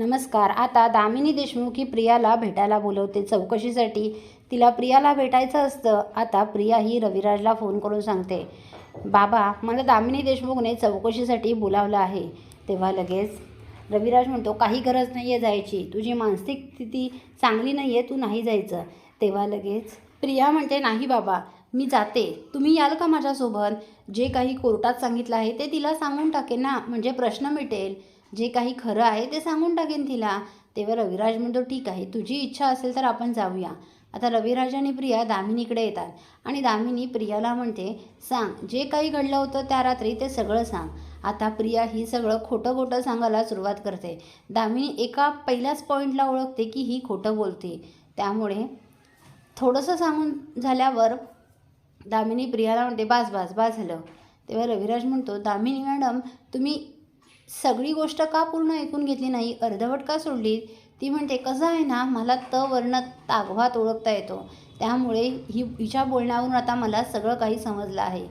नमस्कार. आता दामिनी देशमुख ही प्रियाला भेटायला बोलवते. चौकशीसाठी तिला प्रियाला भेटायचं असतं. आता प्रिया ही रविराजला फोन करून सांगते. बाबा मला दामिनी देशमुखने चौकशीसाठी बोलावलं आहे. तेव्हा लगेच रविराज म्हणतो काही गरज नाही आहे जायची. तुझी मानसिक स्थिती चांगली नाही आहे तू नाही जायचं. तेव्हा लगेच प्रिया म्हणते नाही बाबा मी जाते. तुम्ही याल का माझ्यासोबत? जे काही कोर्टात सांगितलं आहे ते तिला सांगून टाकेन ना. म्हणजे प्रश्न मिटेल. जे काही खरं आहे ते सांगून टाकेन तिला. तेव्हा रविराज म्हणतो ठीक आहे तुझी इच्छा असेल तर आपण जाऊया. आता रविराज आणि प्रिया दामिनीकडे येतात आणि दामिनी प्रियाला म्हणते सांग जे काही घडलं होतं त्या रात्री ते सगळं सांग. आता प्रिया ही सगळं खोटं खोटं सांगायला सुरुवात करते. दामिनी एका पहिल्याच पॉईंटला ओळखते की ही खोटं बोलते. त्यामुळे थोडंसं सांगून झाल्यावर दामिनी प्रियाला म्हणते बास बास बास झालं. तेव्हा रविराज म्हणतो दामिनी मॅडम तुम्ही सगळी गोष्ट का पूर्ण ऐकून घेतली नाही? अर्धवट का सोडली? ती म्हणते कसं आहे ना मला त वर्ण तागवात ओळखता येतो. त्यामुळे ही हिच्या बोलण्यावरून आता मला सगळं काही समजलं आहे.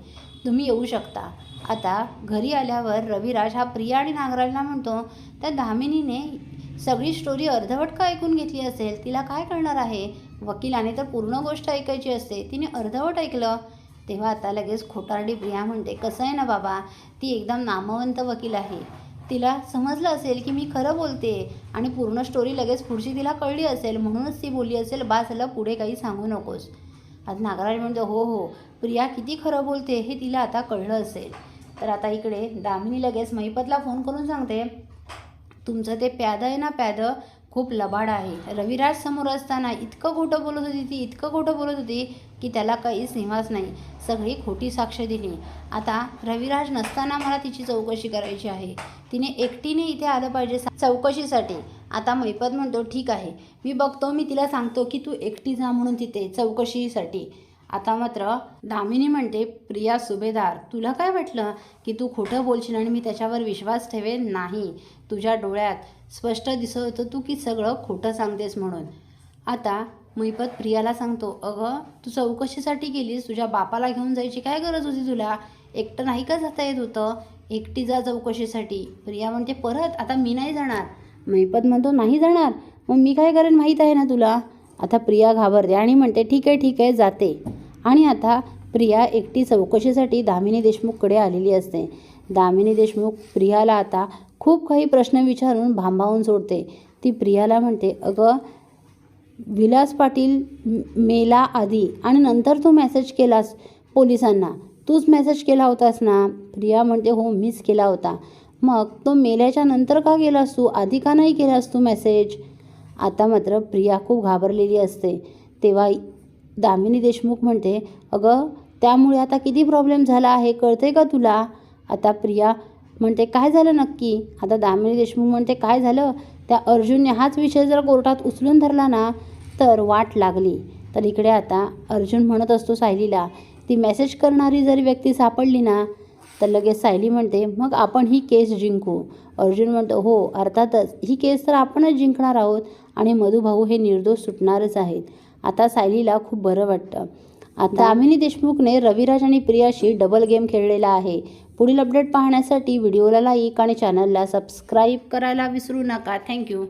तुम्ही येऊ शकता. आता घरी आल्यावर रविराज हा प्रिया आणि नागराजला म्हणतो त्या दामिनीने सगळी स्टोरी अर्धवट का ऐकून घेतली असेल? तिला काय करणार आहे? वकिलाने तर पूर्ण गोष्ट ऐकायची असते. तिने अर्धवट ऐकलं. तेव्हा आता लगेच खोटारडी प्रिया म्हणते कसं आहे ना बाबा? ती एकदम नामवंत वकील आहे. तिला समजलं असेल की मी खरं बोलते आणि पूर्ण स्टोरी लगेच पुढची तिला कळली असेल म्हणूनच ती बोलली असेल बा चला पुढे काही सांगू नकोस. आज नागराज म्हणतो हो हो प्रिया किती खरं बोलते हे तिला आता कळलं असेल. तर आता इकडे दामिनी लगेच महिपतला फोन करून सांगते तुमचं ते प्याद आहे ना प्याद खूप लबाड आहे. रविराज समोर असताना इतकं खोटं बोलत होती ती इतकं खोटं बोलत होती की त्याला काही सीमाच नाही. सगळी खोटी साक्ष दिली. आता रविराज नसताना मला तिची चौकशी करायची आहे. तिने एकटीने इथे आलं पाहिजे चौकशीसाठी. आता मैपत म्हणतो ठीक आहे. मी बघतो मी तिला सांगतो की तू एकटी जा म्हणून तिथे चौकशीसाठी. आता मात्र दामिनी म्हणते प्रिया सुभेदार तुला काय वाटलं की तू खोटं बोलशील आणि मी त्याच्यावर विश्वास ठेवेन नाही? तुझ्या डोळ्यात स्पष्ट दिसत होतं तू की सगळं खोटं सांगतेस म्हणून. आता मैपत प्रियाला सांगतो अगं तू चौकशीसाठी गेलीस तुझ्या बापाला घेऊन जायची काय गरज होती तुला? एकटं नाही का जाता येत होतं? एकटी जा चौकशीसाठी. प्रिया म्हणते परत? आता मी नाही जाणार. मैपत म्हणतो नाही जाणार? मग मी काय करेन माहीत आहे ना तुला? आता प्रिया घाबरते आणि म्हणते ठीक आहे ठीक आहे जाते. आणि आता प्रिया एकटी चौकशीसाठी दामिनी देशमुखकडे आलेली असते. दामिनी देशमुख प्रियाला आता खूप काही प्रश्न विचारून भांबावून सोडते. ती प्रियाला म्हणते अगं विलास पाटील मेला आधी आणि नंतर तू मेसेज केलास पोलिसांना. तूच मेसेज केला होतास ना? प्रिया म्हणते हो मीच केला होता. मग तो मेल्याच्या नंतर का गेलास तू? आधी का नाही केलास तू मेसेज आता मात्र प्रिया खूप घाबरलेली असते. तेव्हा दामिनी देशमुख म्हणते अगं त्यामुळे आता किती प्रॉब्लेम झाला आहे कळते का तुला? आता प्रिया म्हणते काय झालं नक्की? आता दामिनी देशमुख म्हणते काय झालं? त्या अर्जुनने हाच विषय जर कोर्टात उचलून धरला ना तर वाट लागली. तर इकडे आता अर्जुन म्हणत असतो सायलीला ती मेसेज करणारी जरी व्यक्ती सापडली ना तर लगेच सायली म्हणते मग आपण ही केस जिंकू. अर्जुन म्हणतो हो अर्थातच ही केस तर आपणच जिंकणार आहोत आणि मधुभाऊ हे निर्दोष सुटणारच आहेत. आता सायलीला खूप बरं वाटतं. आता दामिनी देशमुखने रविराज आणि प्रियाशी डबल गेम खेळलेला आहे. पुढील अपडेट पाहण्यासाठी व्हिडिओला लाईक आणि चॅनलला सबस्क्राईब करायला विसरू नका. थँक्यू